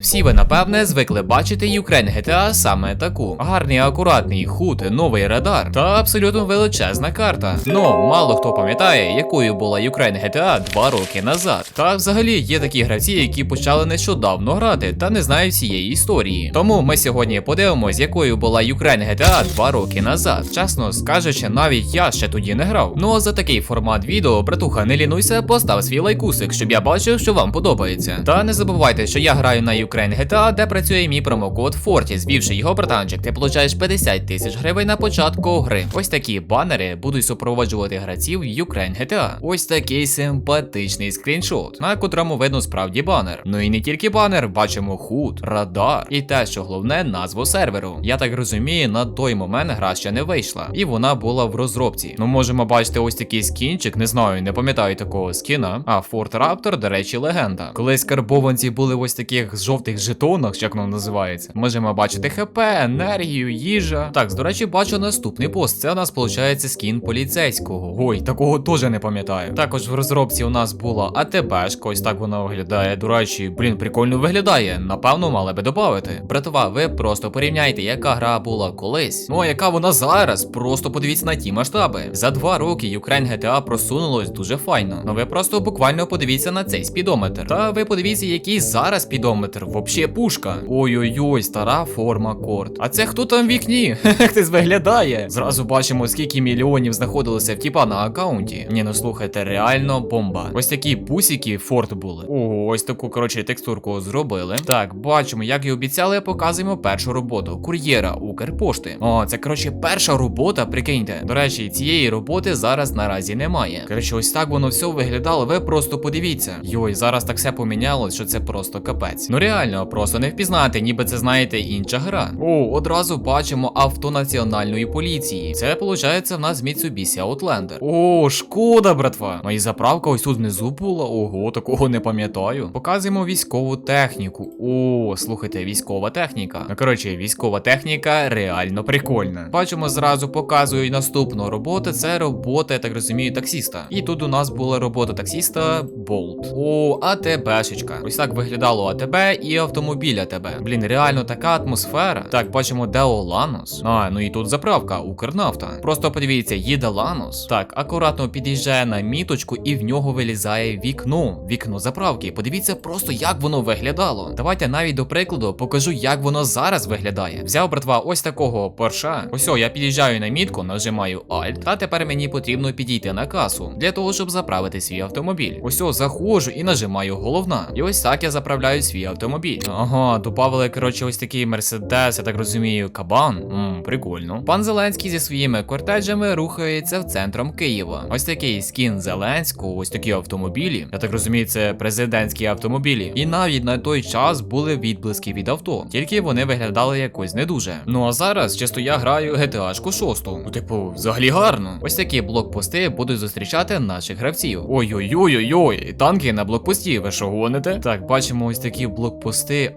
Всі ви напевне звикли бачити Ukraine GTA саме таку: гарний, акуратний худ, новий радар та абсолютно величезна карта. Ну мало хто пам'ятає, якою була Ukraine GTA два роки назад. Та взагалі є такі гравці, які почали нещодавно грати та не знають всієї історії. Тому ми сьогодні подивимось, якою була Ukraine GTA два роки назад. Чесно скажучи, навіть я ще тоді не грав. Ну а за такий формат відео, братуха, не лінуйся, постав свій лайкусик, щоб я бачив, що вам подобається. Та не забувайте, що я граю на Ukraine GTA, де працює мій промокод Fortis. Ввівши його братанчик, ти получаєш 50 тисяч гривень на початку гри. Ось такі банери будуть супроводжувати гравців Ukraine GTA. Ось такий симпатичний скріншот, на котрому видно справді банер. Ну і не тільки банер, бачимо худ, радар і те, що головне, назву серверу. Я так розумію, на той момент гра ще не вийшла, і вона була в розробці. Ну можемо бачити ось такий скінчик, не знаю, не пам'ятаю такого скіна. А Форт Раптор, до речі, легенда. Колись карбованці були ось таких жовтих жетонах, як воно називається. Можемо бачити ХП, енергію, їжа. Так, до речі, бачу наступний пост. Це у нас виходить скін поліцейського. Ой, такого теж не пам'ятаю. Також в розробці у нас була АТБшка, ось так вона виглядає. До речі, блін, прикольно виглядає. Напевно, мали би додати. Братва, ви просто порівняйте, яка гра була колись. Ну а яка вона зараз? Просто подивіться на ті масштаби. За два роки Ukraine GTA просунулось дуже файно. Ну ви просто буквально подивіться на цей спідометр. Та ви подивіться, який зараз спідометр. Вообще пушка. Ой-ой-ой, стара форма корт. А це хто там в вікні? Хтось виглядає. Зразу бачимо, скільки мільйонів знаходилося в тіпа на аккаунті. Ні, ну слухайте, реально бомба. Ось такі бусики форт були. Ого, ось таку, коротше, текстурку зробили. Так, бачимо, як і обіцяли, показуємо першу роботу. Кур'єра Укрпошти. О, це коротше перша робота, прикиньте. До речі, цієї роботи зараз наразі немає. Коротше, ось так воно все виглядало. Ви просто подивіться. Йой, зараз так все помінялось, що це просто капець. Ну реально, просто не впізнати, ніби це знаєте інша гра. О, одразу бачимо авто національної поліції. Це виходить в нас Mitsubishi Outlander. О, шкода, братва. Ну і заправка ось тут внизу була. Ого, такого не пам'ятаю. Показуємо військову техніку. О, слухайте, військова техніка. Ну коротше, військова техніка реально прикольна. Бачимо, зразу показую наступну роботу. Це робота, я так розумію, таксіста. І тут у нас була робота таксіста Болт. О, АТБшечка. Ось так виглядало АТБ і автомобіль АТБ. Блін, реально така атмосфера. Так, бачимо Део Ланос. А, ну і тут заправка, Укрнафта. Просто подивіться, їде Ланос. Так, акуратно під'їжджає на міточку і в нього вилізає вікно. Вікно заправки. Подивіться просто, як воно виглядало. Давайте навіть до прикладу покажу, як воно зараз виглядає. Взяв братва ось такого порша. Ось я під'їжджаю на мітку, нажимаю Alt, та тепер мені потрібно підійти на касу для того, щоб заправити свій автомобіль. Ось заходжу і нажимаю головна. І ось так я заправляю свій автомобіль. Ага, добавили, коротше, ось такий мерседес, я так розумію, кабан. Мм, прикольно. Пан Зеленський зі своїми кортеджами рухається в центром Києва. Ось такий скін Зеленського, ось такі автомобілі. Я так розумію, це президентські автомобілі. І навіть на той час були відблиски від авто, тільки вони виглядали якось не дуже. Ну а зараз чисто я граю GTA 6. Ну, типу, взагалі гарно. Ось такі блокпости будуть зустрічати наших гравців. Ой-ой-ой-ой-ой, танки на блокпості, ви що гоните? Так, бачимо ось такі блокпости.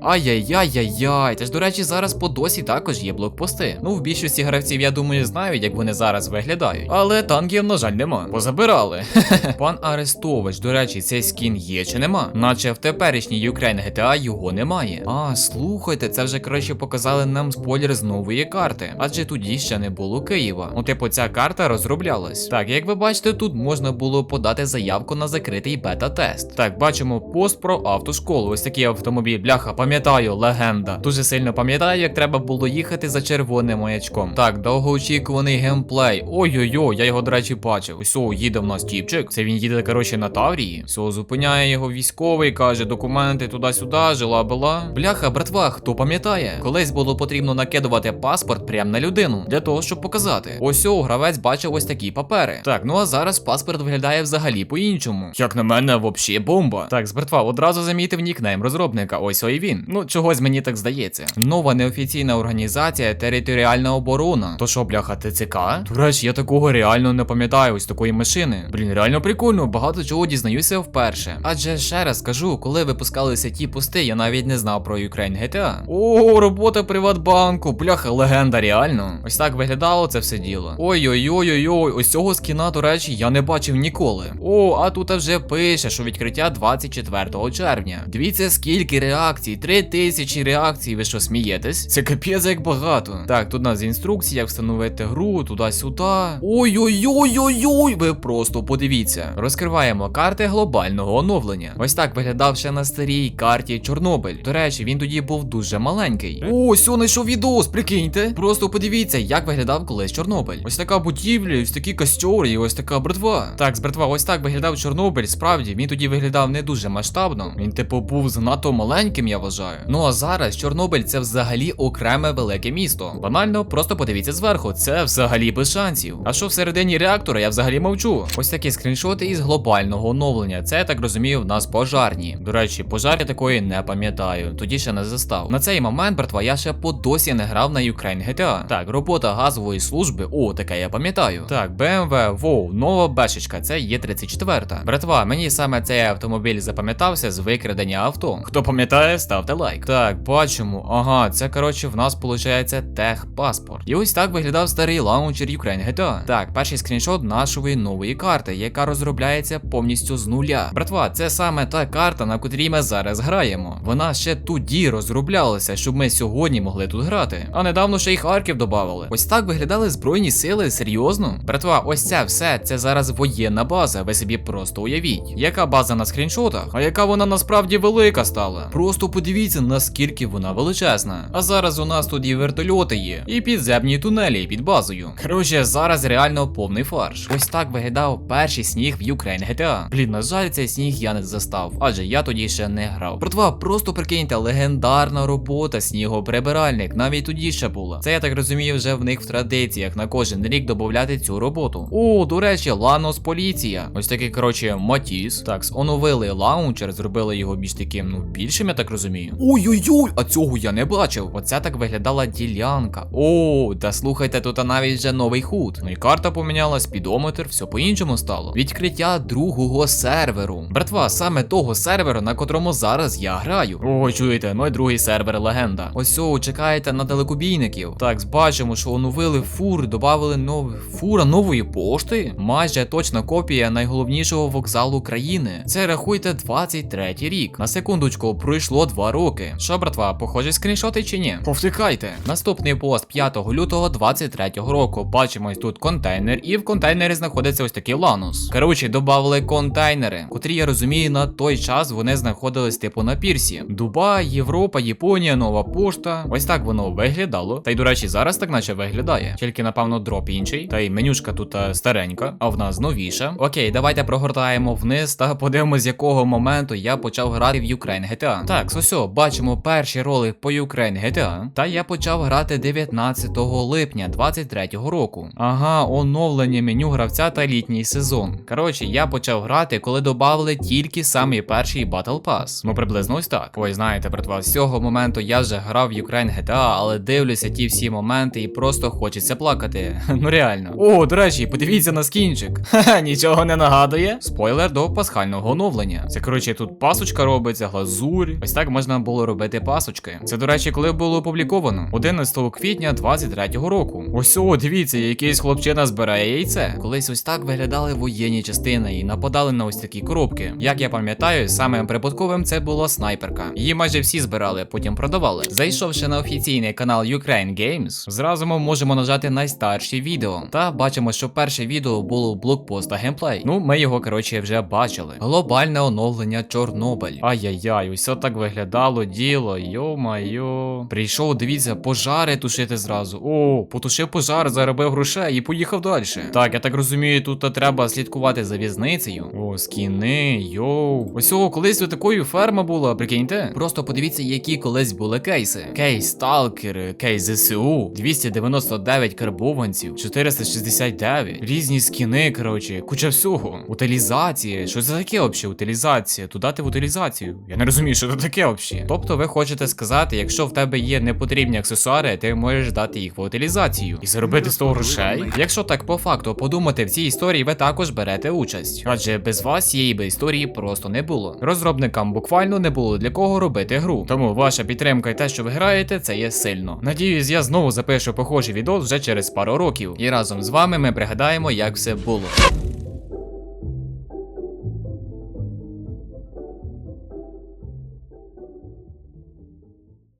Ай-яй-яй-яй-яй. Та ж, до речі, зараз по досі також є блокпости. Ну, в більшості гравців, я думаю, знають, як вони зараз виглядають. Але танків, на жаль, нема. Позабирали. Пан Арестович, до речі, цей скін є чи нема? Наче в теперішній Ukraine GTA його немає. А, слухайте, це вже краще показали нам спойлер з нової карти. Адже тоді ще не було Києва. Ну, типу, ця карта розроблялась. Так, як ви бачите, тут можна було подати заявку на закритий бета-тест. Так, бачимо пост про автошколу. Ось такий автомобіль. Бляха, пам'ятаю, легенда. Дуже сильно пам'ятаю, як треба було їхати за червоним маячком. Так, довгоочікуваний геймплей. Ой-ой-ой, я його, до речі, бачив. Ось їде в нас тіпчик. Це він їде, коротше, на Таврії. Все, зупиняє його військовий, каже, документи туди-сюди, жила була. Бляха, братва, хто пам'ятає? Колись було потрібно накидувати паспорт прямо на людину для того, щоб показати. Ось гравець бачив ось такі папери. Так, ну а зараз паспорт виглядає взагалі по-іншому. Як на мене, взагалі бомба. Так, з братва, одразу замітив нікнейм розробника. Ось ой він. Ну, чогось мені так здається. Нова неофіційна організація територіальна оборона. То що, бляха, ТЦК? Речі, я такого реально не пам'ятаю ось такої машини. Блін, реально прикольно, багато чого дізнаюся вперше. Адже ще раз кажу, коли випускалися ті пости, я навіть не знав про Ukraine GTA. О, робота Приватбанку, бляха, легенда, реально. Ось так виглядало це все діло. Ой-ой-ой-ой-ой, ось цього скіна, до речі, я не бачив ніколи. О, а тут вже пише, що відкриття 24 червня. Дивіться, скільки реакцій, 3000 реакцій. Ви що смієтесь? Це капець як багато. Так, тут у нас інструкція, як встановити гру, туди-сюди. Ой-ой-ой-ой-ой! Ви просто подивіться. Розкриваємо карти глобального оновлення. Ось так виглядав ще на старій карті Чорнобиль. До речі, він тоді був дуже маленький. Ось он знайшов відос, прикиньте. Просто подивіться, як виглядав колись Чорнобиль. Ось така будівля, ось такі костюри, і ось така братва. Так, з братва, ось так виглядав Чорнобиль. Справді, він тоді виглядав не дуже масштабно. Він, типу, був занадто маленьким, я вважаю. Ну а зараз Чорнобиль це взагалі окреме велике місто. Банально, просто подивіться зверху. Це взагалі без шансів. А що всередині реактора, я взагалі мовчу. Ось такі скріншоти із глобального оновлення. Це я так розумію, в нас пожарні. До речі, пожар я такої не пам'ятаю. Тоді ще не застав. На цей момент, братва, я ще по досі не грав на Ukraine GTA. Так, робота газової служби. О, таке я пам'ятаю. Так, BMW, воу, нова бешечка, це є 34 Братва, мені саме цей автомобіль запам'ятався з викрадення авто. Хто пам'ятає, ставте лайк. Так, бачимо. Ага, це коротше в нас виходить техпаспорт. І ось так виглядав старий лаунчер Ukraine GTA. Так, перший скріншот нашої нової карти, яка розробляється повністю з нуля. Братва, це саме та карта, на котрій ми зараз граємо. Вона ще тоді розроблялася, щоб ми сьогодні могли тут грати. А недавно ще й Харків додавали. Ось так виглядали збройні сили, серйозно? Братва, ось це все, це зараз воєнна база. Ви собі просто уявіть. Яка база на скріншотах, а яка вона насправді велика стала. Просто подивіться, наскільки вона величезна. А зараз у нас тут і вертольоти є, і підземні тунелі під базою. Коротше, зараз реально повний фарш. Ось так виглядав перший сніг в Ukraine GTA. Блін, на жаль, цей сніг я не застав, адже я тоді ще не грав. Братва, просто прикиньте, легендарна робота снігоприбиральник. Навіть тоді ще була. Це я так розумію, вже в них в традиціях на кожен рік додати цю роботу. О, до речі, Ланос поліція. Ось такий, коротше, Матіс. Так, оновили лаунчер, зробили його більш таким, ну, більшим, я так розумію. Ой-ой-ой, а цього я не бачив. Оця так виглядала ділянка. О, та слухайте, тут навіть вже новий худ. Ну і карта помінялась, спідометр, все по-іншому стало. Відкриття другого серверу. Братва, саме того серверу, на котрому зараз я граю. О, чуєте, мой другий сервер легенда. Ось о, чекаєте на далекобійників. Так, бачимо, що оновили фур, додали нові фура нової пошти. Майже точна копія найголовнішого вокзалу країни. Це рахуйте 23 рік. На секундочку, пройшло 2 роки. Що, братва, похожі скріншоти чи ні? Повтикайте. Наступний пост 5 лютого 23 року. Бачимо тут контейнер, і в контейнері знаходиться ось такий ланус. Коротше, додали контейнери, котрі я розумію, на той час вони знаходились типу на пірсі. Дубай, Європа, Японія, нова пошта. Ось так воно виглядало. Та й до речі, зараз так наче виглядає. Тільки, напевно, дроп інший. Та й менюшка тут е, старенька, а в нас новіша. Окей, давайте прогортаємо вниз та подивимося, з якого моменту я почав грати в Ukraine GTA. Так, ось, бачимо перші роли по Ukraine GTA. Та я почав грати 19 липня 23-го року. Ага, оновлення меню гравця та літній сезон. Коротше, я почав грати, коли додали тільки самий перший Battle Pass. Ну приблизно ось так. Ой, знаєте, братва, з цього моменту я вже грав Ukraine GTA, але дивлюся ті всі моменти і просто хочеться плакати. Ну реально. О, до речі, подивіться на скінчик. Ха, нічого не нагадує. Спойлер до пасхального оновлення. Це коротше тут пасочка робиться, глазурь. Ось так можна було робити пасочки. Це, до речі, коли було опубліковано 11 квітня 23-го року. Ось о, дивіться, якийсь хлопчина збирає яйце. Колись ось так виглядали воєнні частини і нападали на ось такі коробки. Як я пам'ятаю, самим прибутковим це була снайперка. Її майже всі збирали, потім продавали. Зайшовши на офіційний канал Ukraine Games, зразу ми можемо нажати найстарші відео. Та бачимо, що перше відео було блокпост та геймплей. Ну, ми його, коротше, вже бачили. Глобальне оновлення Чорнобиль. Ай-яй-яй, ось так виглядало діло. Йо-майо. Прийшов, дивіться, пожари тушити зразу. О, потушив пожар, заробив грошей і поїхав далі. Так, я так розумію, тут треба слідкувати за в'язницею. О, скіни, йоу. Ось о, колись такою ферма була, прикиньте. Просто подивіться, які колись були кейси. Кейс Сталкер, кейс ЗСУ, 299 карбованців, 469. Різні скіни, коротше, куча всього. Утилізація. Що це таке взагалі? Утилізація? Додати в утилізацію? Я не розумію, що це таке взагалі. Тобто ви хочете сказати, якщо в тебе є непотрібні аксесуари, ти можеш дати їх в утилізацію і заробити з того грошей. Якщо так по факту подумати в цій історії, ви також берете участь. Адже без вас цієї би історії просто не було. Розробникам буквально не було для кого робити гру. Тому ваша підтримка і те, що ви граєте, це є сильно. Надіюсь, я знову запишу похожий відео вже через пару років. І разом з вами ми пригадаємо, як все було.